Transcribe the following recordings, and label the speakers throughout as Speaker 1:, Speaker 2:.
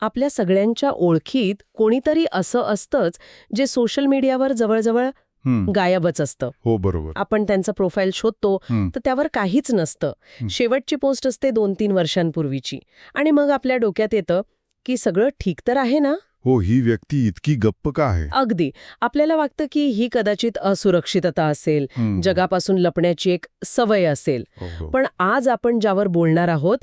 Speaker 1: आपल्या सगळ्यांच्या ओळखीत कोणीतरी असं असतंच जे सोशल मीडियावर जवळजवळ गायबच असतं.
Speaker 2: हो बरोबर.
Speaker 1: आपण त्यांचं प्रोफाईल शोधतो तर त्यावर काहीच नसतं. शेवटची पोस्ट असते दोन तीन वर्षांपूर्वीची. आणि मग आपल्या डोक्यात येतं की सगळं ठीक तर आहे ना?
Speaker 2: हो ही व्यक्ती इतकी गप्प का आहे?
Speaker 1: अगदी. आपल्याला वाटतं की ही कदाचित असुरक्षितता असेल जगापासून लपण्याची एक सवय असेल.
Speaker 2: हो, हो.
Speaker 1: पण आज आपण ज्यावर बोलणार आहोत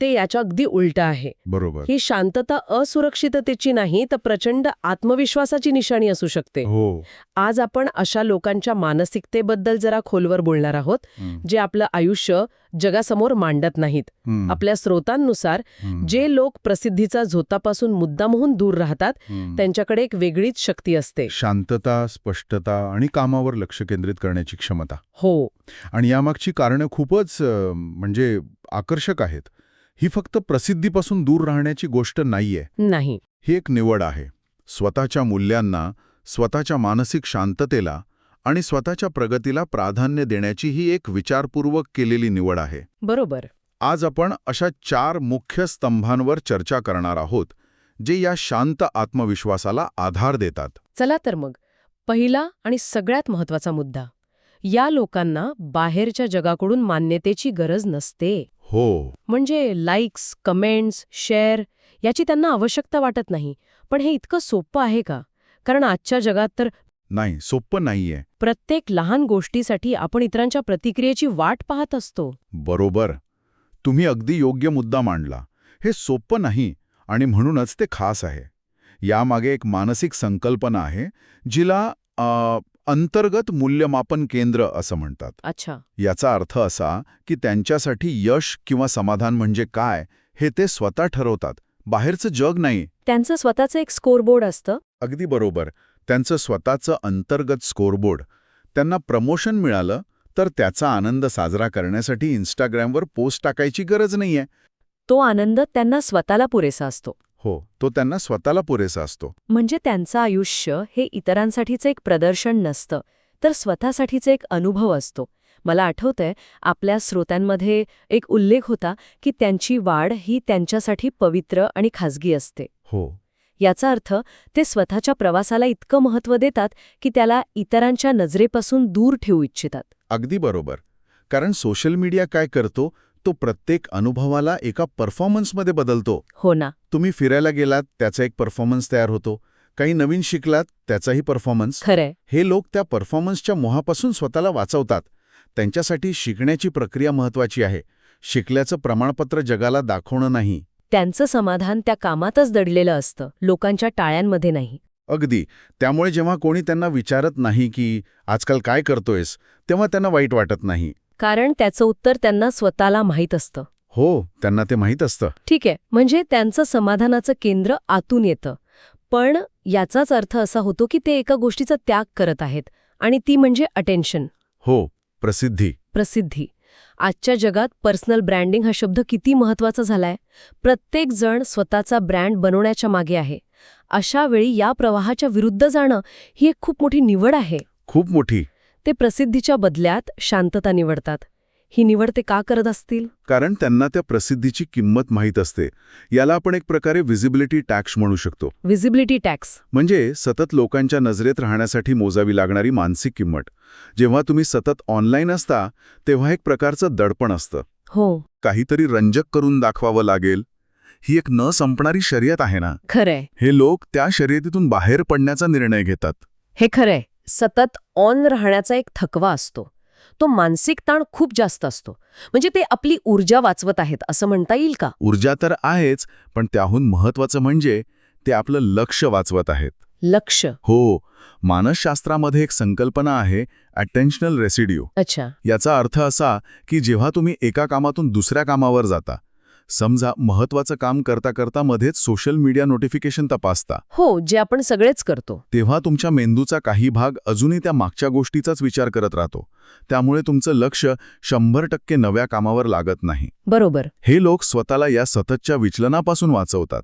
Speaker 1: ते याच्या अगदी उलट आहे.
Speaker 2: बरोबर.
Speaker 1: ही शांतता असुरक्षिततेची नाही तर प्रचंड आत्मविश्वासाची निशाणी असू शकते.
Speaker 2: हो.
Speaker 1: आज आपण अशा लोकांच्या मानसिकतेबद्दल जरा खोलवर बोलणार आहोत जे आपलं आयुष्य जगासमोर मांडत नाहीत. आपल्या स्रोतांनुसार जे लोक प्रसिद्धीचा झोतापासून मुद्दामहून दूर राहतात
Speaker 2: हं.
Speaker 1: त्यांच्याकडे एक वेगळीच शक्ती असते.
Speaker 2: शांतता स्पष्टता आणि कामावर लक्ष केंद्रित करण्याची क्षमता.
Speaker 1: हो.
Speaker 2: आणि यामागची कारणं खूपच म्हणजे आकर्षक आहेत. ही फक्त प्रसिद्धीपासून दूर राहण्याची गोष्ट नाहीये.
Speaker 1: नाही.
Speaker 2: ही एक निवड आहे. स्वतःच्या मूल्यांना स्वतःच्या मानसिक शांततेला आणि स्वतःच्या प्रगतीला प्राधान्य देण्याची ही एक विचारपूर्वक केलेली निवड आहे.
Speaker 1: बरोबर.
Speaker 2: आज आपण अशा चार मुख्य स्तंभांवर चर्चा करणार आहोत. जे या शांत आत्मविश्वासाला आधार देतात.
Speaker 1: चला तर मग पहिला आणि सगळ्यात महत्त्वाचा मुद्दा. या लोकांना बाहेरच्या जगाकडून मान्यतेची गरज नसते.
Speaker 2: हो.
Speaker 1: म्हणजे लाईक्स कमेंट्स शेअर याची त्यांना आवश्यकता वाटत नाही. पण हे इतकं सोपं आहे का? कारण आजच्या जगात तर
Speaker 2: नाही सोपं नाहीये.
Speaker 1: प्रत्येक लहान गोष्टीसाठी आपण इतरांच्या प्रतिक्रियेची वाट पाहत असतो.
Speaker 2: बरोबर. तुम्ही अगदी योग्य मुद्दा मांडला. हे सोपं नाही. आणि म्हणूनच ते खास आहे. यामागे एक मानसिक संकल्पना आहे जिला अंतर्गत मूल्यमापन केंद्र असं म्हणतात.
Speaker 1: अच्छा.
Speaker 2: याचा अर्थ असा की त्यांच्यासाठी यश किंवा समाधान म्हणजे काय हे ते स्वतः ठरवतात. बाहेरचं जग नाही.
Speaker 1: त्यांचं स्वतःचं एक स्कोरबोर्ड असतं?
Speaker 2: अगदी बरोबर. त्यांचं स्वतःचं अंतर्गत स्कोरबोर्ड. त्यांना प्रमोशन मिळालं तर त्याचा आनंद साजरा करण्यासाठी इन्स्टाग्रामवर पोस्ट टाकायची गरज नाहीये.
Speaker 1: तो आनंद त्यांना स्वतःला पुरेसा असतो.
Speaker 2: हो तो त्यांना स्वतःला पुरेसा असतो.
Speaker 1: म्हणजे त्यांचं आयुष्य हे इतरांसाठीचं एक प्रदर्शन नसतं तर स्वतःसाठीचा एक अनुभव असतो. मला आठवतंय आपल्या श्रोत्यांमध्ये एक उल्लेख होता की त्यांची वाढ ही त्यांच्यासाठी पवित्र आणि खाजगी असते.
Speaker 2: हो.
Speaker 1: याचा अर्थ ते स्वतःच्या प्रवासाला इतकं महत्त्व देतात की त्याला इतरांच्या नजरेपासून दूर ठेवू इच्छितात.
Speaker 2: अगदी बरोबर. कारण सोशल मीडिया काय करतो? तो प्रत्येक अनुभवाला एका परफॉर्मन्समध्ये बदलतो.
Speaker 1: हो ना.
Speaker 2: तुम्ही फिरायला गेलात त्याचा एक परफॉर्मन्स तयार होतो. काही नवीन शिकलात त्याचाही परफॉर्मन्स
Speaker 1: खरंय
Speaker 2: हे लोक त्या परफॉर्मन्सच्या मोहापासून स्वतःला वाचवतात. त्यांच्यासाठी शिकण्याची प्रक्रिया महत्वाची आहे. शिकल्याचं प्रमाणपत्र जगाला दाखवणं नाही.
Speaker 1: त्यांचं समाधान त्या कामातच दडलेलं असतं लोकांच्या टाळ्यांमध्ये नाही.
Speaker 2: अगदी. त्यामुळे जेव्हा कोणी त्यांना विचारत नाही की आजकाल काय करतोयस? तेव्हा त्यांना वाईट वाटत नाही.
Speaker 1: कारण त्याचं उत्तर त्यांना स्वतःला माहीत असतं.
Speaker 2: हो त्यांना ते माहीत असतं.
Speaker 1: ठीक आहे म्हणजे त्यांचं समाधानाचं केंद्र आतून येतं. पण याचाच अर्थ असा होतो की ते एका गोष्टीचा त्याग करत आहेत आणि ती म्हणजे अटेन्शन
Speaker 2: हो प्रसिद्धी.
Speaker 1: प्रसिद्धी. आजच्या जगात पर्सनल ब्रँडिंग हा शब्द किती महत्त्वाचा झालाय? प्रत्येक जण स्वतःचा ब्रँड बनवण्याच्या मागे आहे. अशा वेळी या प्रवाहाच्या विरुद्ध जाणं ही एक खूप मोठी निवड आहे.
Speaker 2: खूप मोठी.
Speaker 1: ते प्रसिद्धीच्या बदल्यात शांतता निवडतात. ही निवड ते का करत असतील?
Speaker 2: कारण त्यांना त्या प्रसिद्धीची किंमत माहीत असते. याला आपण एक प्रकारे व्हिजिबिलिटी टॅक्स म्हणू शकतो.
Speaker 1: व्हिजिबिलिटी टॅक्स
Speaker 2: म्हणजे सतत लोकांच्या नजरेत राहण्यासाठी मोजावी लागणारी मानसिक किंमत. जेव्हा तुम्ही सतत ऑनलाईन असता तेव्हा एक प्रकारचं दडपण असतं.
Speaker 1: हो.
Speaker 2: काहीतरी रंजक करून दाखवावं लागेल. ही एक न संपणारी शर्यत आहे ना?
Speaker 1: खरंय.
Speaker 2: हे लोक त्या शर्यतीतून बाहेर पडण्याचा निर्णय घेतात.
Speaker 1: हे खरंय. सतत ऑन राहण्याचा एक थकवा असतो. तो मानसिक ताण खूप जास्त असतो. म्हणजे ते आपली ऊर्जा वाचवत आहेत असं म्हणता येईल का?
Speaker 2: ऊर्जा तर आहेच पण त्याहून महत्वाचं म्हणजे ते आपलं लक्ष वाचवत आहेत.
Speaker 1: लक्ष.
Speaker 2: हो मानसशास्त्रामध्ये एक संकल्पना आहे अटेन्शनल रेसिड्यू
Speaker 1: अच्छा.
Speaker 2: याचा अर्थ असा की जेव्हा तुम्ही एका कामातून दुसऱ्या कामावर जाता समजा महत्वाचं काम करता करता मध्येच सोशल मीडिया नोटिफिकेशन तपासता.
Speaker 1: हो जे आपण सगळेच करतो.
Speaker 2: तेव्हा तुमच्या मेंदूचा काही भाग अजूनही त्या मागच्या गोष्टीचाच विचार करत राहतो. त्यामुळे तुमचं लक्ष शंभर टक्के नव्या कामावर लागत नाही.
Speaker 1: बरोबर.
Speaker 2: हे लोक स्वतःला या सततच्या विचलनापासून वाचवतात.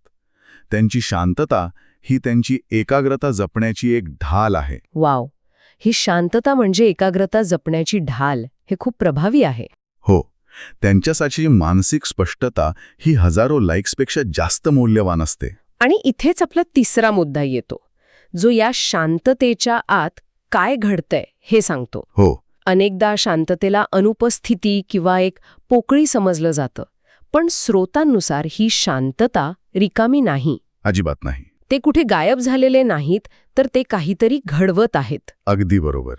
Speaker 2: त्यांची शांतता ही त्यांची एकाग्रता जपण्याची एक ढाल आहे.
Speaker 1: वाव. ही शांतता म्हणजे एकाग्रता जपण्याची ढाल हे खूप प्रभावी आहे.
Speaker 2: त्यांच्यासाठी मानसिक स्पष्टता ही हजारो लाईक्सपेक्षा जास्त मौल्यवान असते.
Speaker 1: आणि इथेच आपला तिसरा मुद्दा येतो. जो या शांततेच्या आत काय घडतंय हे सांगतो.
Speaker 2: हो.
Speaker 1: अनेकदा शांततेला अनुपस्थिती किंवा एक पोकळी समजलं जातं पण स्रोतांनुसार ही शांतता रिकामी नाही.
Speaker 2: अजिबात नाही.
Speaker 1: ते कुठे गायब झालेले नाहीत तर ते काहीतरी घडवत आहेत.
Speaker 2: अगदी बरोबर.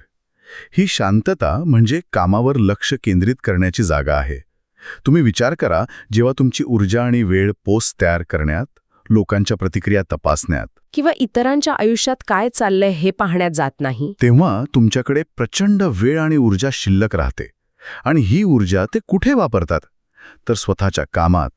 Speaker 2: ही शांतता म्हणजे कामावर लक्ष केंद्रित करण्याची जागा आहे. तुम्ही विचार करा जेव्हा तुमची ऊर्जा आणि वेळ पोस्ट तयार करण्यात लोकांच्या प्रतिक्रिया तपासण्यात.
Speaker 1: किंवा इतरांच्या आयुष्यात काय चाललंय हे पाहण्यात जात नाही.
Speaker 2: तेव्हा तुमच्याकडे प्रचंड वेळ आणि ऊर्जा शिल्लक राहते. आणि ही ऊर्जा ते कुठे वापरतात? तर स्वतःच्या कामात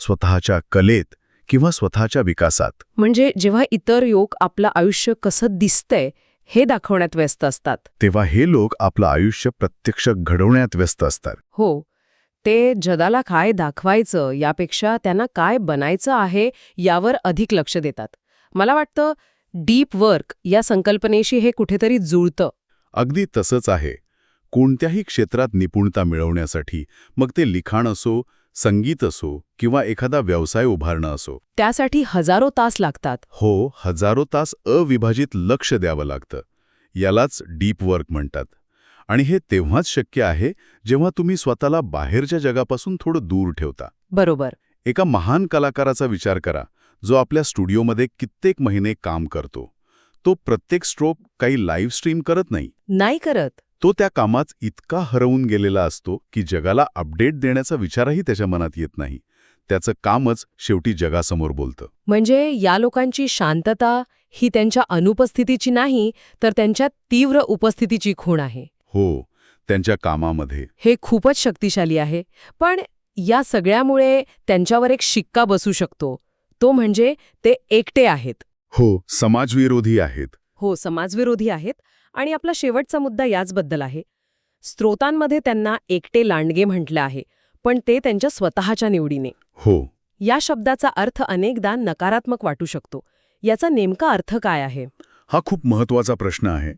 Speaker 2: स्वतःच्या कलेत किंवा स्वतःच्या विकासात.
Speaker 1: म्हणजे जेव्हा इतर लोक आपलं आयुष्य कसं दिसतंय हे दाखवण्यात व्यस्त असतात.
Speaker 2: तेव्हा हे लोक आपलं आयुष्य प्रत्यक्ष घडवण्यात व्यस्त असतात.
Speaker 1: हो ते जगाला काय दाखवायचं यापेक्षा त्यांना काय बनायचं आहे यावर अधिक लक्ष देतात. मला वाटतं डीप वर्क या संकल्पनेशी हे कुठेतरी जुळतं.
Speaker 2: अगदी तसंच आहे. कोणत्याही क्षेत्रात निपुणता मिळवण्यासाठी मग ते लिखाण असो संगीत असो किंवा एखादा व्यवसाय उभारणं असो.
Speaker 1: त्यासाठी हजारो तास लागतात.
Speaker 2: हो हजारो तास अविभाजित लक्ष द्यावं लागतं. यालाच डीप वर्क म्हणतात. आणि हे तेव्हाच शक्य आहे जेव्हा तुम्ही स्वतःला बाहेरच्या जगापासून थोडं दूर ठेवता.
Speaker 1: बरोबर.
Speaker 2: एका महान कलाकाराचा विचार करा जो आपल्या स्टुडिओमध्ये कित्येक महिने काम करतो. तो प्रत्येक स्ट्रोक काही लाईव्ह स्ट्रीम करत नाही.
Speaker 1: नाही करत.
Speaker 2: तो त्या कामात इतका हरवून गेलेला असतो की जगाला अपडेट देण्याचा विचारही त्याच्या मनात येत नाही. त्याचं कामच शेवटी जगासमोर बोलतं.
Speaker 1: म्हणजे या लोकांची शांतता ही त्यांच्या अनुपस्थितीची नाही तर त्यांच्या तीव्र उपस्थितीची खूण आहे.
Speaker 2: हो त्यांच्या कामामध्ये.
Speaker 1: हे खूपच शक्तिशाली आहे. पण या सगळ्यामुळे त्यांच्यावर एक शिक्का बसू शकतो. तो म्हणजे ते एकटे आहेत.
Speaker 2: हो समाजविरोधी आहेत.
Speaker 1: हो समाजविरोधी आहेत. आणि आपला शेवटचा मुद्दा याचबद्दल आहे. स्त्रोतांमध्ये त्यांना एकटे लांडगे म्हटलं आहे पण ते त्यांच्या स्वतःच्या निवडीने.
Speaker 2: हो.
Speaker 1: या शब्दाचा अर्थ अनेकदा नकारात्मक वाटू शकतो. याचा नेमका अर्थ काय आहे?
Speaker 2: हा खूप महत्त्वाचा प्रश्न आहे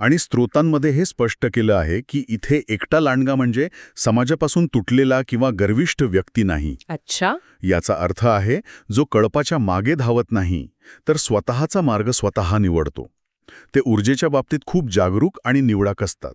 Speaker 2: आणि स्त्रोतांमध्ये हे स्पष्ट केलं आहे की इथे एकटा लांडगा म्हणजे समाजापासून तुटलेला किंवा गर्विष्ठ व्यक्ती नाही.
Speaker 1: अच्छा.
Speaker 2: याचा अर्थ आहे जो कळपाच्या मागे धावत नाही तर स्वतःचा मार्ग स्वतः निवडतो. ते ऊर्जेच्या बाबतीत खूप जागरूक आणि निवडाक असतात.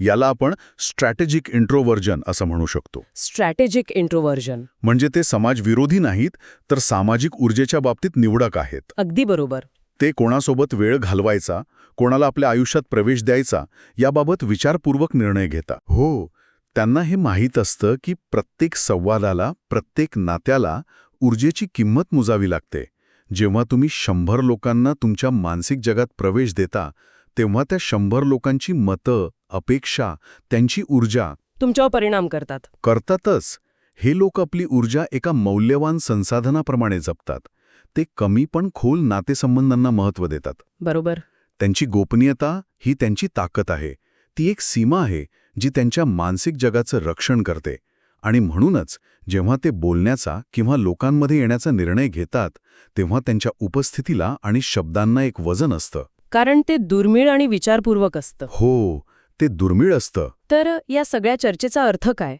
Speaker 2: याला आपण स्ट्रॅटेजिक इंट्रोवर्जन असं म्हणू शकतो.
Speaker 1: स्ट्रॅटेजिक इंट्रोवर्जन
Speaker 2: म्हणजे ते समाजविरोधी नाहीत तर सामाजिक ऊर्जेच्या बाबतीत निवडक आहेत.
Speaker 1: अगदी बरोबर.
Speaker 2: ते कोणासोबत वेळ घालवायचा कोणाला आपल्या आयुष्यात प्रवेश द्यायचा याबाबत विचारपूर्वक निर्णय घेता. हो त्यांना हे माहीत असतं की प्रत्येक संवादाला प्रत्येक नात्याला ऊर्जेची किंमत मुजावी लागते. जेव्हा तुम्ही शंभर लोकांना तुमच्या मानसिक जगात प्रवेश देता तेव्हा त्या शंभर लोकांची मतं अपेक्षा त्यांची ऊर्जा
Speaker 1: तुमच्यावर परिणाम करतात.
Speaker 2: करतातच. हे लोक आपली ऊर्जा एका मौल्यवान संसाधनाप्रमाणे जपतात. ते कमी पण खोल नातेसंबंधांना महत्त्व देतात.
Speaker 1: बरोबर.
Speaker 2: त्यांची गोपनीयता ही त्यांची ताकद आहे. ती एक सीमा आहे जी त्यांच्या मानसिक जगाचं रक्षण करते. आणि म्हणूनच जेव्हा ते बोलण्याचा किंवा लोकांमध्ये येण्याचा निर्णय घेतात तेव्हा त्यांच्या उपस्थितीला आणि शब्दांना एक वजन असतं.
Speaker 1: कारण ते दुर्मिळ आणि विचारपूर्वक असतं.
Speaker 2: हो ते दुर्मिळ असतं.
Speaker 1: तर या सगळ्या चर्चेचा अर्थ काय?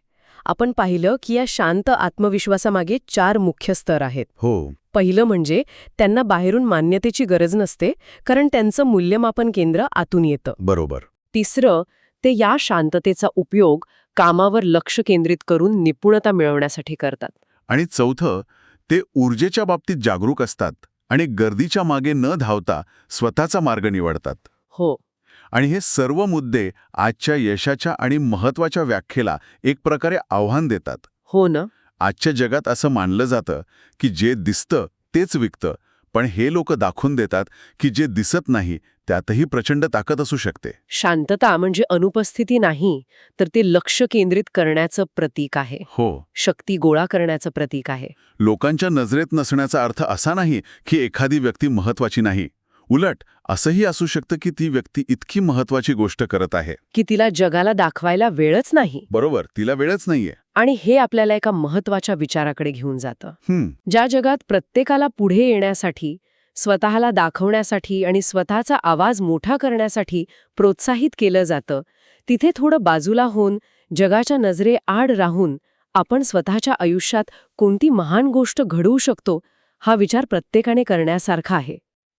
Speaker 1: आपण पाहिलं की या शांत आत्मविश्वासामागे चार मुख्य स्तर आहेत.
Speaker 2: हो.
Speaker 1: पहिलं म्हणजे त्यांना बाहेरून मान्यतेची गरज नसते कारण त्यांचं मूल्यमापन केंद्र आतून येतं.
Speaker 2: बरोबर.
Speaker 1: तिसरं ते या शांततेचा उपयोग कामावर लक्ष केंद्रित करून निपुणता मिळवण्यासाठी करतात.
Speaker 2: आणि चौथं ते ऊर्जेच्या बाबतीत जागरूक असतात आणि गर्दीच्या मागे न धावता स्वतःचा मार्ग निवडतात.
Speaker 1: हो.
Speaker 2: आणि हे सर्व मुद्दे आजच्या यशाच्या आणि महत्त्वाच्या व्याख्येला एक प्रकारे आव्हान देतात.
Speaker 1: हो ना?
Speaker 2: आजच्या जगात असं मानलं जातं की जे दिसतं तेच विकतं पण हे लोक दाखवून देतात की जे दिसत नाही त्यातही प्रचंड ताकद असू शकते.
Speaker 1: शांतता म्हणजे अनुपस्थिती नाही तर ते लक्ष केंद्रित करण्याचं प्रतीक आहे.
Speaker 2: हो.
Speaker 1: शक्ती गोळा करण्याचं प्रतीक आहे.
Speaker 2: लोकांच्या नजरेत नसण्याचा अर्थ असा नाही की एखादी व्यक्ती महत्वाची नाही. उलट असंही असू शकतं की ती व्यक्ती इतकी महत्वाची गोष्ट करत आहे.
Speaker 1: की तिला जगाला दाखवायला वेळच नाही.
Speaker 2: बरोबर तिला वेळच नाहीये.
Speaker 1: आणि हे आपल्याला एका महत्त्वाच्या विचाराकडे घेऊन जातं. ज्या जगात प्रत्येकाला पुढे येण्यासाठी स्वतःला दाखवण्यासाठी आणि स्वतःचा आवाज मोठा करण्यासाठी प्रोत्साहित केलं जातं तिथे थोडं बाजूला होऊन जगाच्या नजरे आड राहून आपण स्वतःच्या आयुष्यात कोणती महान गोष्ट घडवू शकतो हा विचार प्रत्येकाने करण्यासारखा आहे.